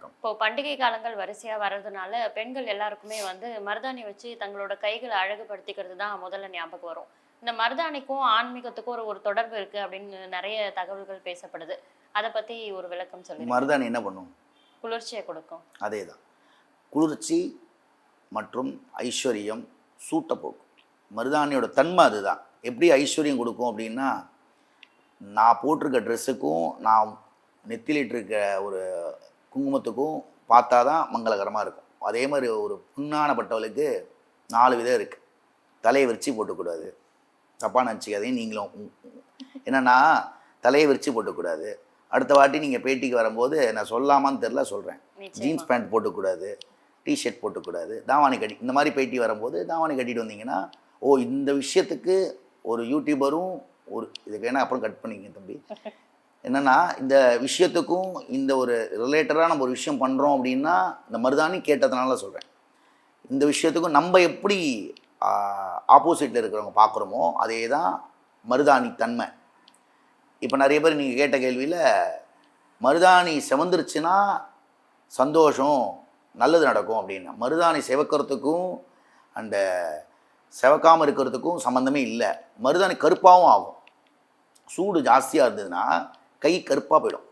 வணக்கம். இப்போ பண்டிகை காலங்கள் வரிசையா வர்றதுனால பெண்கள் எல்லாருக்குமே வந்து மருதாணி வச்சு தங்களோட கைகளை அழகுபடுத்திக்கிறது தான் முதல்ல ஞாபகம் வரும். இந்த மருதாணிக்கும் ஆன்மீகத்துக்கும் ஒரு ஒரு தொடர்பு இருக்கு அப்படின்னு நிறைய தகவல்கள் பேசப்படுது. அதை பத்தி ஒரு விளக்கம் சொல்லுங்க. மருதாணி என்ன பண்ணும்? குளிர்ச்சியை கொடுக்கும். அதே தான் குளிர்ச்சி மற்றும் ஐஸ்வர்யம் சூட்டை போக்கும் மருதாணியோட தன்மை அதுதான். எப்படி ஐஸ்வர்யம் கொடுக்கும் அப்படின்னா நான் போட்டிருக்க ட்ரெஸ்ஸுக்கும் நான் நெத்திலிட்டிருக்க ஒரு குங்குமத்துக்கும் பார்த்தா தான் மங்களகரமாக இருக்கும். அதே மாதிரி ஒரு புண்ணான பட்டவளுக்கு நாலு விதம் இருக்குது தலையை விரிச்சு போட்டுக்கூடாது. தப்பாக நினச்சிக்காதீங்க நீங்களும். என்னன்னா தலையை விரிச்சு போட்டுக்கூடாது. அடுத்த வாட்டி நீங்கள் பேட்டிக்கு வரும்போது நான் சொல்லாமான்னு தெரில சொல்கிறேன் ஜீன்ஸ் பேண்ட் போட்டுக்கூடாது டிஷர்ட் போட்டுக்கூடாது தாவாணி கட்டி இந்த மாதிரி பேட்டி வரும்போது தாவாணி கட்டிட்டு வந்தீங்கன்னா ஓ இந்த விஷயத்துக்கு ஒரு யூடியூபரும் ஒரு இதுக்கு வேணா அப்புறம் கட் பண்ணிங்க தம்பி. என்னன்னா இந்த விஷயத்துக்கும் இந்த ஒரு ரிலேட்டடாக நம்ம ஒரு விஷயம் பண்ணுறோம் அப்படின்னா இந்த மருதாணி கேட்டதுனால சொல்கிறேன் இந்த விஷயத்துக்கும் நம்ம எப்படி ஆப்போசிட்டில் இருக்கிறவங்க பார்க்குறோமோ அதே தான் மருதாணி தன்மை. இப்போ நிறைய பேர் நீங்கள் கேட்ட கேள்வியில் மருதாணி செவந்துருச்சுன்னா சந்தோஷம் நல்லது நடக்கும் அப்படின்னா. மருதாணி செவக்கிறதுக்கும் அந்த செவக்காமல் இருக்கிறதுக்கும் சம்மந்தமே இல்லை. மருதாணி கருப்பாகவும் ஆகும். சூடு ஜாஸ்தியாக இருந்ததுன்னா கை கருப்பாக போயிடும்.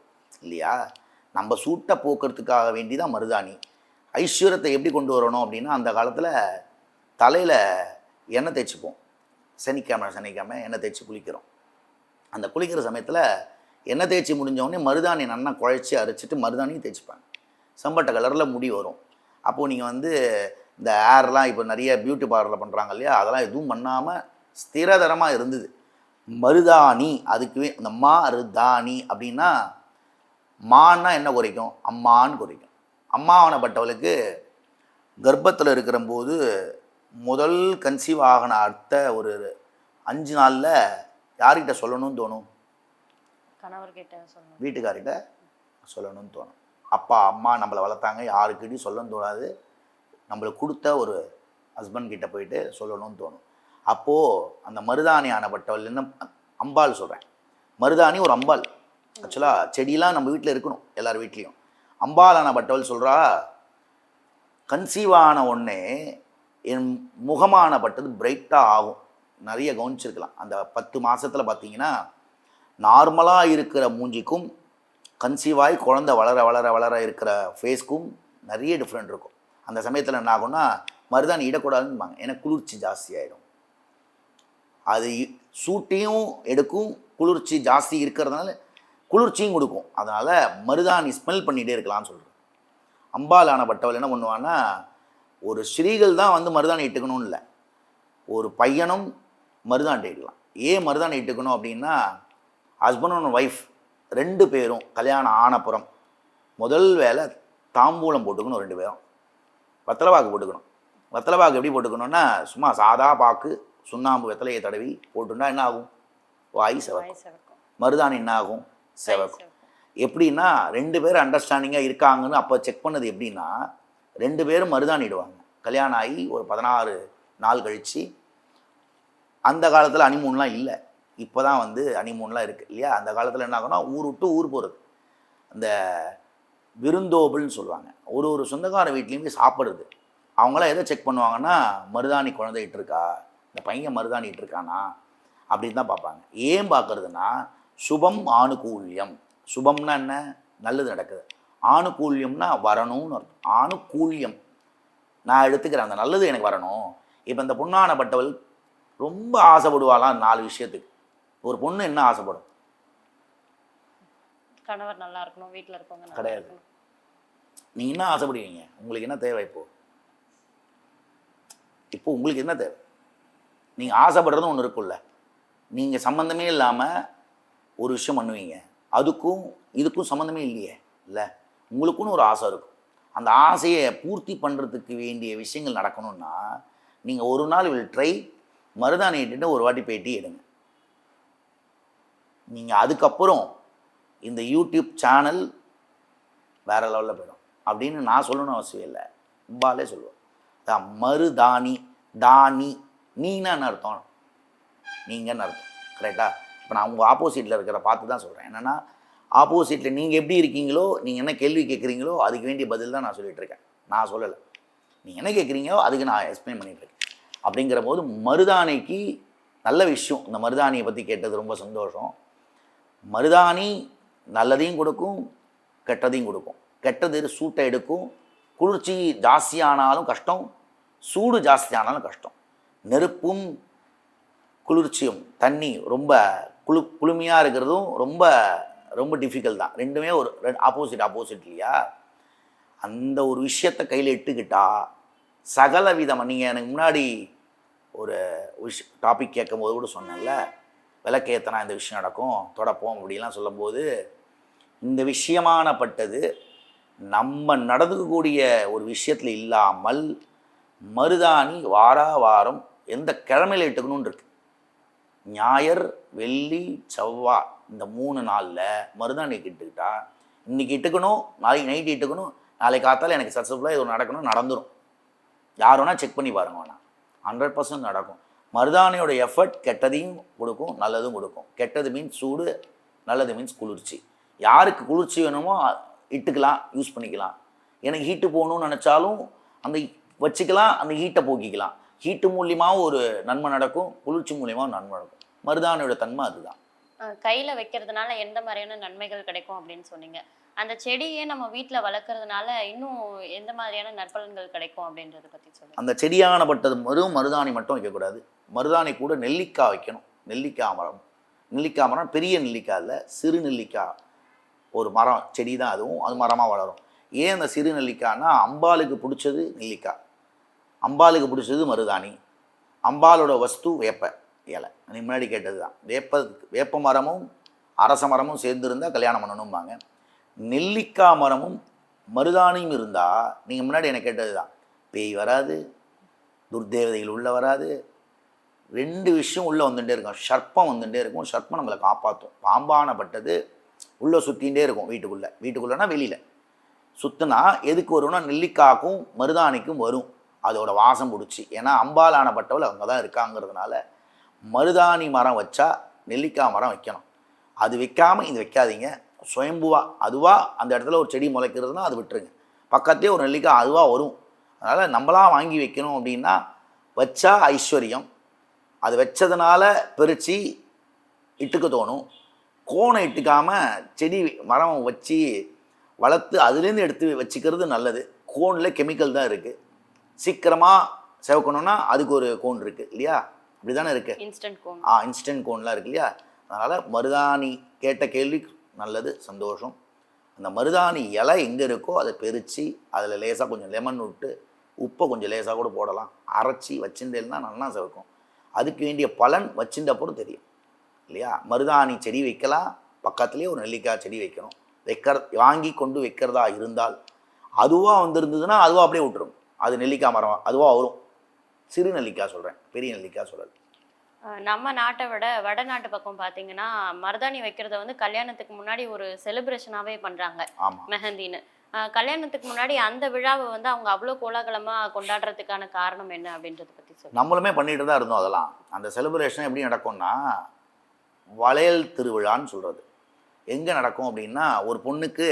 இல்லையா? நம்ம சூட்டை போக்குறதுக்காக வேண்டி தான் மருதாணி. ஐஸ்வர்யத்தை எப்படி கொண்டு வரணும் அப்படின்னா அந்த காலத்தில் தலையில் எண்ணெய் தேய்ச்சிப்போம். சனிக்கிழமை சனிக்கிழமை எண்ணெய் தேய்ச்சி குளிக்கிறோம். அந்த குளிக்கிற சமயத்தில் எண்ணெய் தேய்ச்சி முடிஞ்சவொடனே மருதாணி நல்லா குழைச்சி அரைச்சிட்டு மருதாணியும் தேய்ச்சிப்பாங்க. செம்பட்டை கலரில் முடி வரும். அப்போது நீங்கள் வந்து இந்த ஏர்லாம் இப்போ நிறைய பியூட்டி பார்லரில் பண்ணுறாங்க இல்லையா? அதெல்லாம் எதுவும் பண்ணாமல் ஸ்திரதரமாக இருந்தது. மருதாணி அதுக்குவே இந்த மருதாணி அப்படின்னா மான்னா என்ன குறைக்கும்? அம்மான்னு குறைக்கும். அம்மாவானப்பட்டவளுக்கு கர்ப்பத்தில் இருக்கிறம்போது முதல் கன்சீவ் ஆகின அடுத்த ஒரு அஞ்சு நாளில் யார்கிட்ட சொல்லணும்னு தோணும்? வீட்டுக்காரிட்ட சொல்லணும்னு தோணும். அப்பா அம்மா நம்மளை வளர்த்தாங்க யாருக்கிட்டையும் சொல்லணும்னு தோணாது. நம்மளுக்கு கொடுத்த ஒரு ஹஸ்பண்ட் கிட்ட போயிட்டு சொல்லணும்னு தோணும். அப்போது அந்த மருதாணி ஆனப்பட்டவள் என்ன அம்பாள் சொல்கிறேன் மருதாணி ஒரு அம்பாள். ஆக்சுவலாக செடியெலாம் நம்ம வீட்டில் இருக்கணும் எல்லார் வீட்லேயும். அம்பாள் ஆனப்பட்டவள் சொல்கிறா கன்சீவான உடனே என் முகமானப்பட்டது பிரைட்டாக ஆகும். நிறைய கவனிச்சிருக்கலாம். அந்த பத்து மாதத்தில் பார்த்தீங்கன்னா நார்மலாக இருக்கிற மூஞ்சிக்கும் கன்சீவாய் குழந்த வளர வளர வளர இருக்கிற ஃபேஸ்க்கும் நிறைய டிஃப்ரெண்ட் இருக்கும். அந்த சமயத்தில் என்ன ஆகும்னா மருதாணி இடக்கூடாதுன்னு ஏன்னா குளிர்ச்சி ஜாஸ்தியாயிடும் அது சூட்டையும் எடுக்கும் குளிர்ச்சி ஜாஸ்தி இருக்கிறதுனால குளிர்ச்சியும் கொடுக்கும். அதனால் மருதாணி ஸ்மெல் பண்ணிகிட்டே இருக்கலாம்னு சொல்கிறேன் அம்பால் பட்டவள் என்ன பண்ணுவான்னா ஒரு ஸ்ரீகள் தான் வந்து மருதாணி இட்டுக்கணும்னு இல்லை. ஒரு பையனும் மருதாணி இட்டுக்கலாம் ஏன் மருதாணி இட்டுக்கணும் அப்படின்னா ஹஸ்பண்ட் அண்ட் ஒய்ஃப் ரெண்டு பேரும் கல்யாணம் ஆனப்புறம் முதல் வேலை தாம்பூலம் போட்டுக்கணும் ரெண்டு பேரும். வத்தலை பாக்கு போட்டுக்கணும். வத்தலை பாக்கு எப்படி போட்டுக்கணும்னா சும்மா சாதா பாக்கு சுண்ணாம்பு வெத்தலையை தடவி போட்டுன்னா என்ன ஆகும் வாய் செவக்கும். மருதாணி என்ன ஆகும் செவக்கும். எப்படின்னா ரெண்டு பேரும் அண்டர்ஸ்டாண்டிங்காக இருக்காங்கன்னு அப்போ செக் பண்ணது எப்படின்னா ரெண்டு பேரும் மருதாணிடுவாங்க கல்யாணம் ஆகி ஒரு பதினாறு நாள் கழித்து அந்த காலத்தில் அனிமூன்லாம் இல்லை. இப்போ தான் வந்து அனிமூன்லாம் இருக்குது இல்லையா? அந்த காலத்தில் என்ன ஆகும்னா ஊர் விட்டு ஊர் போகிறது அந்த விருந்தோம்பல்னு சொல்லுவாங்க. ஒரு ஒரு சொந்தக்கார வீட்லேயும் சாப்பிடுறது. அவங்களாம் எதை செக் பண்ணுவாங்கன்னா மருதாணி குழந்தை இட்டிருக்கா? இந்த பையன் மருதாணி இட்டிருக்கானா அப்படின்னு தான் பார்ப்பாங்க. ஏன் பார்க்கறதுனா சுபம் ஆணுகூல்யம். சுபம்னா என்ன? நல்லது நடக்குது. ஆணுகூல்யம்னா வரணும்னு அர்த்தம். ஆணுகூல்யம். நான் எடுத்துக்கிறேன். அந்த நல்லது எனக்கு வரணும். இப்போ இந்த பொண்ணானப்பட்டவள் ரொம்ப ஆசைப்படுவாளாம் நாலு விஷயத்துக்கு. ஒரு பொண்ணு என்ன ஆசைப்படும்? கணவர் நல்லா இருக்கணும். வீட்ல இருக்கவங்க கிடையாது. நீங்கள் என்ன ஆசைப்படுவீங்க? உங்களுக்கு என்ன தேவை இப்போ? இப்போ உங்களுக்கு என்ன தேவை? நீங்கள் ஆசைப்படுறதும் ஒன்று இருக்கும்ல. நீங்கள் சம்மந்தமே இல்லாமல் ஒரு விஷயம் பண்ணுவீங்க. அதுக்கும் இதுக்கும் சம்மந்தமே இல்லையே இல்லை? உங்களுக்குன்னு ஒரு ஆசை இருக்கும். அந்த ஆசையை பூர்த்தி பண்ணுறதுக்கு வேண்டிய விஷயங்கள் நடக்கணும்னா நீங்கள் ஒரு நாள் வில் ட்ரை மருதாணி இட்டுட்டு ஒரு வாட்டி பேட்டி எடுங்க. நீங்கள் அதுக்கப்புறம் இந்த யூடியூப் சேனல் வேற லெவலில் போயிடும். அப்படின்னு நான் சொல்லணும்னு அவசியம் இல்லை. பாலே சொல்லுவேன் அதான் மருதாணி தானி நீனா அர்த்தம். நீங்கன்னு அர்த்தம். கரெக்டாக இப்போ நான் உங்கள் ஆப்போசிட்டில் இருக்கிற பார்த்து தான் சொல்கிறேன் என்னென்னா ஆப்போசிட்டில் நீங்கள் எப்படி இருக்கீங்களோ நீங்கள் என்ன கேள்வி கேட்குறீங்களோ அதுக்கு வேண்டிய பதில் தான் நான் சொல்லிட்டு இருக்கேன். நான் சொல்லலை. நீங்கள் என்ன கேட்குறீங்களோ அதுக்கு நான் எக்ஸ்பிளைன் பண்ணிகிட்ருக்கேன் இருக்கேன். அப்படிங்கிற போது மருதாணிக்கு நல்ல விஷயம். இந்த மருதாணியை பற்றி கேட்டது ரொம்ப சந்தோஷம். மருதாணி நல்லதையும் கொடுக்கும் கெட்டதையும் கொடுக்கும். கெட்டது சூட்டை எடுக்கும். குளிர்ச்சி ஜாஸ்தியானாலும் கஷ்டம் சூடு ஜாஸ்தியானாலும் கஷ்டம். நெருப்பும் குளிர்ச்சியும் தண்ணி ரொம்ப குளு குளுமையாக இருக்கிறதும் ரொம்ப ரொம்ப டிஃபிகல்ட் தான். ரெண்டுமே ஒரு ஆப்போசிட் ஆப்போசிட் இல்லையா? அந்த ஒரு விஷயத்தை கையில் இட்டுக்கிட்டா சகல விதமாக நீங்கள் எனக்கு முன்னாடி ஒரு விஷ் டாபிக் கேட்கும்போது கூட சொன்னேன்ல விளக்கேத்தனா இந்த விஷயம் நடக்கும் தொடப்போம் அப்படிலாம் சொல்லும்போது இந்த விஷயமானப்பட்டது நம்ம நடந்துக்கக்கூடிய ஒரு விஷயத்தில் இல்லாமல் மருதாணி வாரா வாரம் எந்த கிழமையில் இட்டுக்கணும்னு இருக்கு ஞாயர் வெள்ளி செவ்வாய் இந்த மூணு நாளில் மருதாணி இட்டுக்கிட்டா இன்னைக்கு இட்டுக்கணும் நாளைக்கு நைட்டு இட்டுக்கணும் நாளைக்கு காத்தால எனக்கு சக்ஸஸ்ஃபுல்லாக இது நடக்கணும் நடந்துடும் யார் வேணால் செக் பண்ணி பாருங்க வேணா. ஹண்ட்ரட் பர்சன்ட் நடக்கும். மருதாணியோட எஃபர்ட் கெட்டதையும் கொடுக்கும் நல்லதும் கொடுக்கும். கெட்டது மீன்ஸ் சூடு நல்லது மீன்ஸ் குளிர்ச்சி. யாருக்கு குளிர்ச்சி வேணுமோ இட்டுக்கலாம் யூஸ் பண்ணிக்கலாம். எனக்கு ஹீட்டு போகணும்னு நினச்சாலும் அந்த வச்சுக்கலாம் அந்த ஹீட்டை போக்கிக்கலாம். ஹீட்டு மூலியமாகவும் ஒரு நன்மை நடக்கும் குளிர்ச்சி மூலியமாகவும் நன்மை நடக்கும். மருதாணியோட தன்மை அதுதான். கையில வைக்கிறதுனால எந்த மாதிரியான நன்மைகள் கிடைக்கும் அப்படின்னு சொன்னீங்க. அந்த செடியே நம்ம வீட்ல வளர்க்கறதுனால இன்னும் எந்த மாதிரியான நற்பலன்கள் கிடைக்கும் அப்படின்றத பத்தி சொல்லுங்க. அந்த செடியானப்பட்டது வெறும் மருதாணி மட்டும் வைக்கக்கூடாது. மருதாணி கூட நெல்லிக்காய் வைக்கணும். நெல்லிக்காய் மரம். நெல்லிக்காய் மரம் பெரிய நெல்லிக்காய் இல்லை சிறு நெல்லிக்காய். ஒரு மரம் செடி தான் அதுவும் அது மரமாக வளரும். ஏன் அந்த சிறு நெல்லிக்காய்னா அம்பாளுக்கு பிடிச்சது நெல்லிக்காய். அம்பாளுக்கு பிடிச்சது மருதாணி. அம்பாளோட வஸ்து வேப்ப இலை. நீ முன்னாடி கேட்டது தான் வேப்ப வேப்ப மரமும் அரச மரமும் சேர்ந்துருந்தால் கல்யாணம் பண்ணணும்பாங்க. நெல்லிக்காய் மரமும் மருதாணியும் இருந்தால் நீங்கள் முன்னாடி எனக்கு கேட்டது தான் பேய் வராது துர்தேவதைகள் உள்ளே வராது. ரெண்டு விஷயம் உள்ளே வந்துட்டே இருக்கும். சர்ப்பம் வந்துட்டே இருக்கும். சர்ப்பம் நம்மளை காப்பாற்றும் பாம்பானப்பட்டது உள்ளே சுற்றிகிட்டே இருக்கும் வீட்டுக்குள்ளே. வீட்டுக்குள்ளேனா வெளியில். சுற்றுனா எதுக்கு வரும்னா நெல்லிக்காக்கும் மருதாணிக்கும் வரும். அதோட வாசம் பிடிச்சி. ஏன்னா அம்பாலானப்பட்டவள் அவங்க தான் இருக்காங்கிறதுனால மருதாணி மரம் வச்சா நெல்லிக்காய் மரம் வைக்கணும். அது வைக்காமல் இது வைக்காதீங்க. சுயம்புவா அதுவாக அந்த இடத்துல ஒரு செடி முளைக்கிறதுனா அது விட்டுருங்க. பக்கத்தே ஒரு நெல்லிக்காய் அதுவாக வரும். அதனால் நம்மளாக வாங்கி வைக்கணும் அப்படின்னா வச்சா ஐஸ்வர்யம். அது வச்சதுனால பிரித்து இட்டுக்க தோணும். கோணம் இட்டுக்காமல் செடி மரம் வச்சு வளர்த்து அதுலேருந்து எடுத்து வச்சுக்கிறது நல்லது. கோனில் கெமிக்கல் தான் இருக்குது சீக்கிரமாக செவக்கணும்னா அதுக்கு ஒரு கோன் இருக்குது இல்லையா? இப்படி தானே இருக்குது இன்ஸ்டன்ட் கோன் ஆ இன்ஸ்டன்ட் கோன்லாம் இருக்கு இல்லையா? அதனால் மருதாணி கேட்ட கேள்வி நல்லது சந்தோஷம். அந்த மருதாணி இலை எங்கே இருக்கோ அதை பெருச்சு அதில் லேசாக கொஞ்சம் லெமன் விட்டு உப்பை கொஞ்சம் லேசாக கூட போடலாம். அரைச்சி வச்சுட்டேன்னா நல்லா சிவக்கும். அதுக்கு வேண்டிய பலன் வச்சுட்டப்பறம் தெரியும் இல்லையா? மருதாணி செடி வைக்கலாம் பக்கத்துலேயே ஒரு நெல்லிக்காய் செடி வைக்கணும். வைக்கிற வாங்கி கொண்டு வைக்கிறதா இருந்தால் அதுவாக வந்திருந்ததுன்னா அதுவாக அப்படியே விட்டுரும் அது நெல்லிக்காய் மரம் அதுவாக வரும். சிறு நெல்லிக்காய் சொல்கிறேன் பெரிய நெல்லிக்காய் சொல்லலை. அஹ் நம்ம நாட்டை விட வடநாட்டு பக்கம் பாத்தீங்கன்னா மருதாணி வைக்கிறத வந்து கல்யாணத்துக்கு முன்னாடி ஒரு செலிப்ரேஷனாவே பண்றாங்க ஆமாம் மெஹந்தின்னு. கல்யாணத்துக்கு முன்னாடி அந்த விழாவை வந்து அவங்க அவ்வளோ கோலாகலமா கொண்டாடுறதுக்கான காரணம் என்ன அப்படின்றத பத்தி சொல்லுங்க. நம்மளுமே பண்ணிட்டு தான் இருந்தோம் அதெல்லாம். அந்த செலிப்ரேஷன் எப்படி நடக்கும்னா வளையல் திருவிழான்னு சொல்கிறது எங்கே நடக்கும் அப்படின்னா ஒரு பொண்ணுக்கு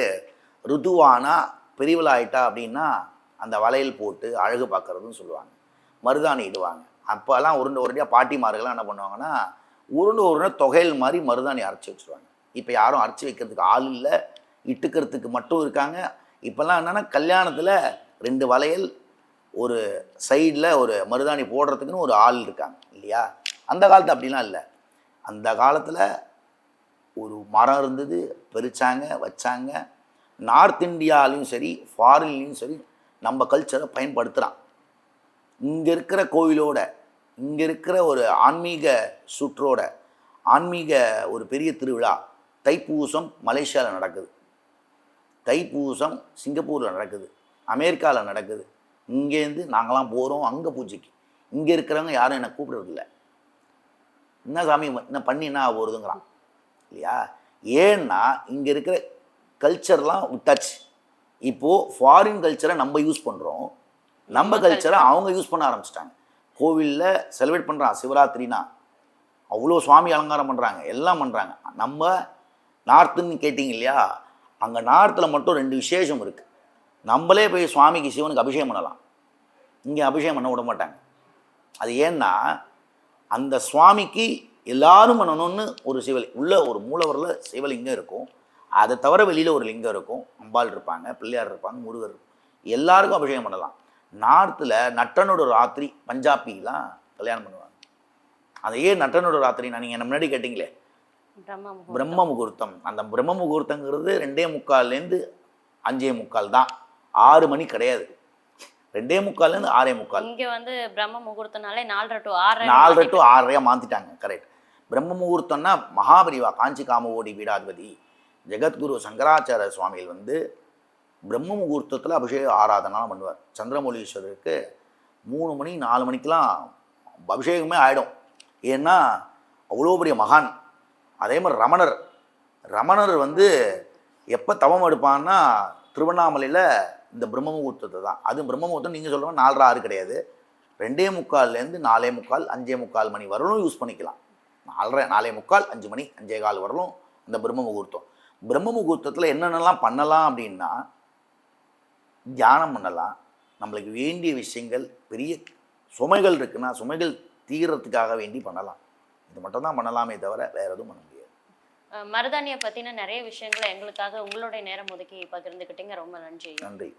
ருதுவானா பெரியவளாயிட்டா அப்படின்னா அந்த வளையல் போட்டு அழகு பார்க்கறதுன்னு சொல்லுவாங்க. மருதாணி இடுவாங்க. அப்போல்லாம் உருண்டை உருண்டையாக பாட்டிமார்கள்லாம் என்ன பண்ணுவாங்கன்னா உருண்டை உருண்டை தொகையல் மாதிரி மருதாணி அரைச்சி வச்சுருவாங்க. இப்போ யாரும் அரைச்சி வைக்கிறதுக்கு ஆள் இல்லை இட்டுக்கிறதுக்கு மட்டும் இருக்காங்க. இப்போல்லாம் என்னென்னா கல்யாணத்தில் ரெண்டு வளையல் ஒரு சைடில் ஒரு மருதாணி போடுறதுக்குன்னு ஒரு ஆள் இருக்காங்க இல்லையா? அந்த காலத்து அப்படிலாம் இல்லை. அந்த காலத்தில் ஒரு மரம் இருந்தது பறிச்சாங்க வச்சாங்க. நார்த் இந்தியாலையும் சரி ஃபாரின்லேயும் சரி நம்ம கல்ச்சரை பயன்படுத்துகிறான் இங்கே இருக்கிற கோவிலோட இங்கே இருக்கிற ஒரு ஆன்மீக சுற்றோட ஆன்மீக ஒரு பெரிய திருவிழா தைப்பூசம் மலேசியாவில் நடக்குது. தைப்பூசம் சிங்கப்பூரில் நடக்குது. அமெரிக்காவில் நடக்குது. இங்கேருந்து நாங்களாம் போகிறோம் அங்கே பூஜைக்கு. இங்கே இருக்கிறவங்க யாரும் என்னை கூப்பிடுறதில்ல. என்ன சாமி என்ன பண்ணி என்ன போகிறதுங்கிறான் இல்லையா? ஏன்னா இங்கே இருக்கிற கல்ச்சர்லாம் விட்டாச்சு. இப்போது ஃபாரின் கல்ச்சரை நம்ம யூஸ் பண்ணுறோம் நம்ம கல்ச்சரை அவங்க யூஸ் பண்ண ஆரம்பிச்சிட்டாங்க. கோவிலில் செலிப்ரேட் பண்ணுறான் சிவராத்திரினா. அவ்வளோ சுவாமி அலங்காரம் பண்ணுறாங்க எல்லாம் பண்ணுறாங்க நம்ம நார்த்துன்னு கேட்டிங்க இல்லையா? அங்கே நார்த்தில் மட்டும் ரெண்டு விசேஷம் இருக்குது நம்மளே போய் சுவாமிக்கு சிவனுக்கு அபிஷேகம் பண்ணலாம். இங்கே அபிஷேகம் பண்ண விட மாட்டாங்க. அது ஏன்னா அந்த சுவாமிக்கு எல்லாரும் பண்ணணும்னு ஒரு சிவலி உள்ள ஒரு மூலவரில் சிவலிங்கம் இருக்கும். அதை தவிர வெளியில் ஒரு லிங்கம் இருக்கும் அம்பாள் இருப்பாங்க பிள்ளையார் இருப்பாங்க முருகர். எல்லாருக்கும் அபிஷேகம் பண்ணலாம். நார்த்தில் நட்டனோட ராத்திரி பஞ்சாபிலாம் கல்யாணம் பண்ணுவாங்க. அது ஏன் நட்டனோட ராத்திரி நான் நீங்கள் முன்னாடி கேட்டிங்களே? பிரம்ம முகூர்த்தம். அந்த பிரம்ம முகூர்த்தங்கிறது ரெண்டே முக்கால்லேருந்து அஞ்சே முக்கால் தான். ஆறு மணி கிடையாது. ரெண்டே முக்கால்லேருந்து ஆறே முக்கால். இங்க வந்து பிரம்ம முகூர்த்தனாலே நாலரை டு ஆறரை நாலரை டு ஆறரையா மாற்றிட்டாங்க கரெக்ட் பிரம்ம முகூர்த்தம்னா மகாபரிவா காஞ்சி காமவோடி பீடாதிபதி ஜெகத்குரு சங்கராச்சாரிய சுவாமிகள் வந்து பிரம்ம முகூர்த்தத்தில் அபிஷேக ஆராதனாலாம் பண்ணுவார். சந்திரமௌலீஸ்வரருக்கு மூணு மணி நாலு மணிக்கெலாம் அபிஷேகமே ஆகிடும் ஏன்னா அவ்வளோ பெரிய மகான். அதே மாதிரி ரமணர். ரமணர் வந்து எப்போ தவம் எடுப்பான்னா திருவண்ணாமலையில் இந்த பிரம்ம முகூர்த்தத்தை தான். அது பிரம்ம முகூர்த்தம் நீங்கள் சொல்லுவோம் நாலரை ஆறு கிடையாது. ரெண்டே முக்கால்லேருந்து நாலே முக்கால் அஞ்சே முக்கால் மணி வரலும் யூஸ் பண்ணிக்கலாம். நாலரை நாலே முக்கால் அஞ்சு மணி அஞ்சே கால் வரலும் இந்த பிரம்ம முகூர்த்தம். பிரம்ம முகூர்த்தத்தில் என்னென்னலாம் பண்ணலாம் அப்படின்னா தியானம் பண்ணலாம். நம்மளுக்கு வேண்டிய விஷயங்கள் பெரிய சுமைகள் இருக்குன்னா சுமைகள் தீர்றதுக்காக வேண்டி பண்ணலாம். இது மட்டும் தான் பண்ணலாமே தவிர வேறு எதுவும் பண்ண முடியாது. அஹ் மருதாணியை பத்தின நிறைய விஷயங்களை எங்களுக்காக உங்களுடைய நேரம் ஒதுக்கி பகிர்ந்துக்கிட்டீங்க. ரொம்ப நன்றி நன்றி.